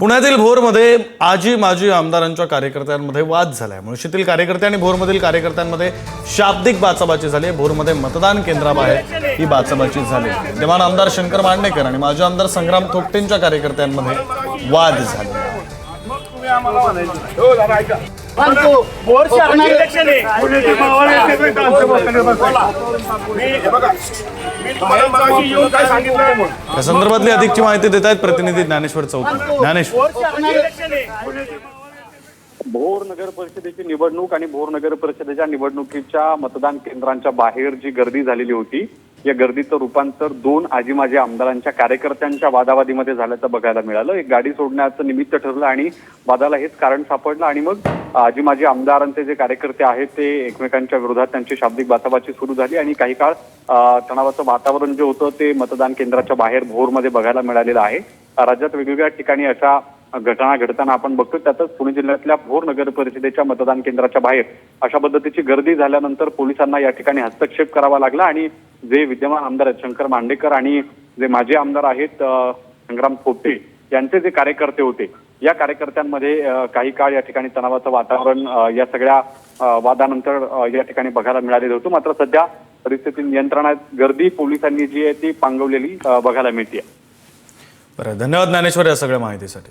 पुण्यातील भोरमध्ये आजी माजी आमदारांच्या कार्यकर्त्यांमध्ये वाद झालाय. मुळशीतील कार्यकर्ते आणि भोरमधील कार्यकर्त्यांमध्ये शाब्दिक बाचाबाची झाली आहे. भोरमध्ये मतदान केंद्राबाहेर ही बाचाबाची झाली विद्यमान आमदार शंकर मांडणेकर आणि माजी आमदार संग्राम थोपटेंच्या कार्यकर्त्यांमध्ये वाद झाले या संदर्भातली अधिकची माहिती देत आहेत प्रतिनिधी ज्ञानेश्वर चौधरी. ज्ञानेश्वर भोर नगर परिषदेची निवडणूक आणि भोर नगर परिषदेच्या निवडणुकीच्या मतदान केंद्रांच्या बाहेर जी गर्दी झालेली होती या गर्दीचं रूपांतर दोन आजी माजी आमदारांच्या कार्यकर्त्यांच्या वादावादीमध्ये झाल्याचं बघायला मिळालं. एक गाडी सोडण्याचं निमित्त ठरलं आणि वादाला हेच कारण सापडलं आणि मग आजी माजी आमदारांचे जे कार्यकर्ते आहेत ते एकमेकांच्या विरोधात त्यांची शाब्दिक बाचाबाची सुरू झाली आणि काही काळ तणावाचं वातावरण जे होतं ते मतदान केंद्राच्या बाहेर भोरमध्ये बघायला मिळालेलं आहे. राज्यात वेगवेगळ्या ठिकाणी अशा घटना घडताना आपण बघतो त्यातच पुणे जिल्ह्यातल्या भोर नगर परिषदेच्या मतदान केंद्राच्या बाहेर अशा पद्धतीची गर्दी झाल्यानंतर पोलिसांना या ठिकाणी हस्तक्षेप करावा लागला आणि जे विद्यमान आमदार आहेत शंकर मांडेकर आणि जे माजी आमदार आहेत संग्राम थोपटे यांचे जे कार्यकर्ते होते या कार्यकर्त्यांमध्ये काही काळ या ठिकाणी तणावाचं वातावरण या सगळ्या वादानंतर या ठिकाणी बघायला मिळालेलं होतं. मात्र सध्या परिस्थिती नियंत्रणात गर्दी पोलिसांनी जी आहे ती पांगवलेली बघायला मिळते बरं धन्यवाद ज्ञानेश्वर या सगळ्या माहितीसाठी.